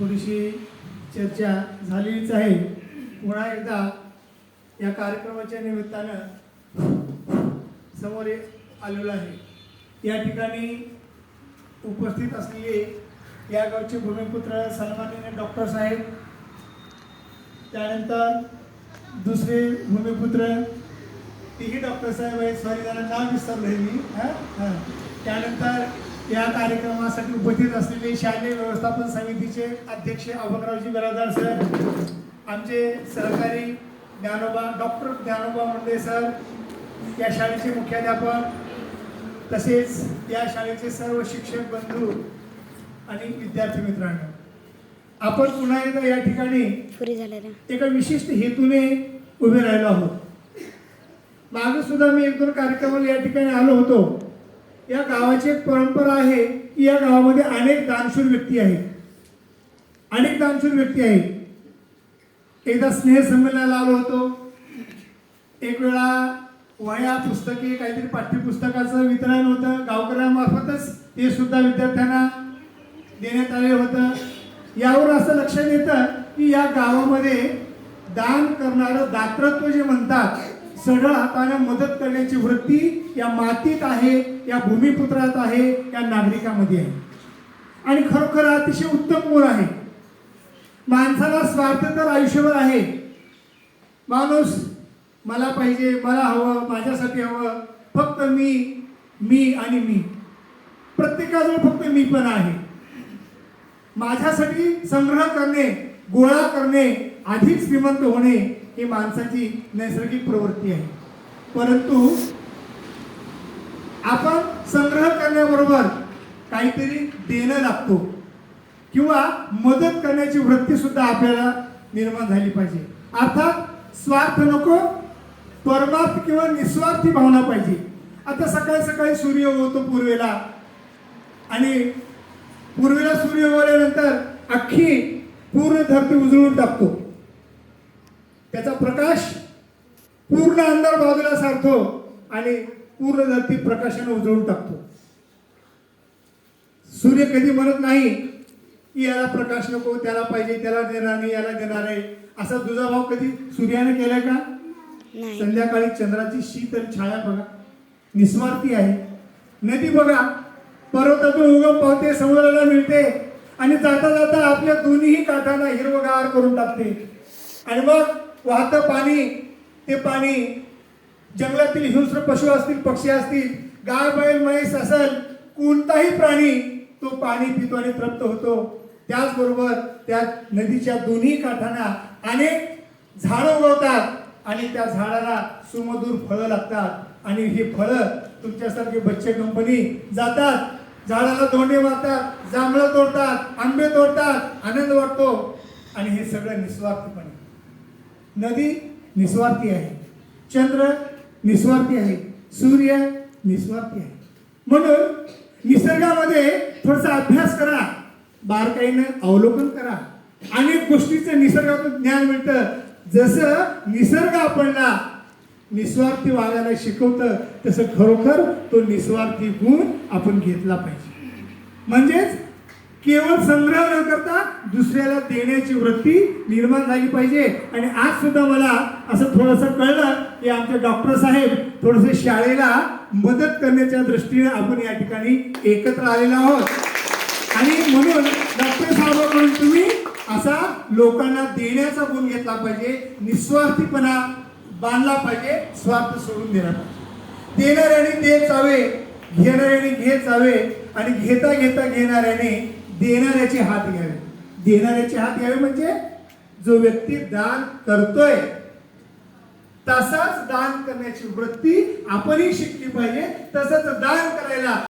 थोडीशी चर्चा झालेलीच आहे. पुन्हा एकदा या कार्यक्रमाच्या निमित्तानं समोर आलेलो आहे. या ठिकाणी उपस्थित असलेले या गावचे भूमिपुत्र सन्माननीय डॉक्टर साहेब त्यानंतर दुसरे भूमिपुत्र तीही डॉक्टर साहेब आहेत. सॉरी जरा नाव विसरलोय मी. हां हां. त्यानंतर या कार्यक्रमासाठी उपस्थित असलेले शालेय व्यवस्थापन समितीचे अध्यक्ष अभंगरावजी बिरादार सर आमचे सहकारी ज्ञानोबा डॉक्टर ज्ञानोबा मुंडे सर या शाळेचे मुख्याध्यापक तसेच या शाळेचे सर्व शिक्षक बंधू आणि विद्यार्थी मित्रांनो. आपण पुन्हा एकदा या ठिकाणी एका विशिष्ट हेतूने उभे राहिलो आहोत. मागे सुद्धा मी एक दोन कार्यक्रमाला या ठिकाणी आलो होतो. या गावाची एक परंपरा आहे की या गावामध्ये अनेक दानशूर व्यक्ती आहेत. अनेक दानशूर व्यक्ती आहेत. एकदा स्नेहसंमेलनाला आलो होतो. एक वेळा वह्या पुस्तके काहीतरी पाठ्यपुस्तकाचं वितरण होतं. गावकऱ्यांमार्फतच ते सुद्धा विद्यार्थ्यांना देण्यात आले होतं. यावर असं लक्षात येतं की या गावामध्ये दान करणारं दातृत्व जे म्हणतात सरळ हाताने मदत करण्याची वृत्ती या मातीत आहे या भूमिपुत्रात आहे या नागरिकामध्ये आहे. आणि खरोखर अतिशय उत्तम गुण आहे. माणसाला स्वार्थ तर आयुष्यभर आहे. माणूस मला पाहिजे मला हवं माझ्यासाठी हवं फक्त मी मी आणि मी. प्रत्येकाजवळ फक्त मी पण आहे. माझ्यासाठी संग्रह करणे गोळा करणे आधीच श्रीमंत होणे ही माणसाची नैसर्गिक प्रवृत्ती आहे. परंतु आपण संग्रह करण्याबरोबर काहीतरी देणं लागतो किंवा मदत करण्याची वृत्ती सुद्धा आपल्याला निर्माण झाली पाहिजे. अर्थात स्वार्थ नको परमार्थ किंवा निस्वार्थी भावना पाहिजे. आता सकाळी सकाळी सूर्य होतो पूर्वेला आणि पूर्वेला सूर्य उगवल्यानंतर अख्खी पूर्ण धरती उजळून टाकतो. त्याचा प्रकाश पूर्ण अंधार बाजूला सारतो आणि पूर्ण धरती प्रकाशाने उजळून टाकतो. सूर्य कधी म्हणत नाही की याला प्रकाश नको त्याला पाहिजे त्याला देणार नाही याला देणार आहे. असा दुजाभाव कधी सूर्याने केलाय का? संध्याकाळी चंद्राची शीतल छाया बघा. निस्वार्थी आहे. नदी बघा. पर्वतातून उगम पावते समुद्राला मिळते. आणि जाता जाता आपल्या दोन्ही काठांना हिरवगार करून टाकते. आणि मग वाहतं पाणी ते पाणी जंगलातील हिंस्र पशु असतील पक्षी असतील गाय बैल म्हैस असेल कोणताही प्राणी तो पाणी पितो आणि तृप्त होतो. त्याचबरोबर त्या नदीच्या दोन्ही काठांना अनेक झाडं उगवतात आणि त्या झाडाला सुमधूर फळं लागतात. आणि ही फळं तुमच्यासारखे बच्चे कंपनी जातात झाडाला धोंडे मारतात जांभळं तोडतात आंबे तोडतात आनंद वाटतो आणि हे सगळं निस्वार्थपणे. नदी निस्वार्थी आहे. चंद्र निस्वार्थी आहे. सूर्य निस्वार्थी आहे. म्हणून निसर्गामध्ये थोडासा अभ्यास करा. बारकाईनं अवलोकन करा. अनेक गोष्टीचं निसर्गातून ज्ञान मिळतं. जसं निसर्ग आपणला निस्वार्थी वागायला शिकवतं तसं खरोखर तो निस्वार्थी गुण आपण घेतला पाहिजे. म्हणजेच केवळ संग्रह न करता दुसऱ्याला देण्याची वृत्ती निर्माण झाली पाहिजे. आणि आज सुद्धा मला असं थोडंसं कळलं की आमचे डॉक्टर साहेब थोडंसं शाळेला मदत करण्याच्या दृष्टीने आपण या ठिकाणी एकत्र आलेलो आहोत. आणि म्हणून डॉक्टर साहेबांकडून तुम्ही असा लोकांना देण्याचा गुण घेतला पाहिजे निस्वार्थीपणा बांधला पाहिजे स्वार्थ सोडून दिला पाहिजे. देणाऱ्याने दे चावे घेणाऱ्याने घे चावे आणि घेता घेता घेणाऱ्याने देणाऱ्याचे हात घ्यावे. देणाऱ्याचे हात घ्यावे म्हणजे जो व्यक्ती दान करतोय तसाच दान करण्याची वृत्ती आपणही शिकली पाहिजे. तसंच दान करायला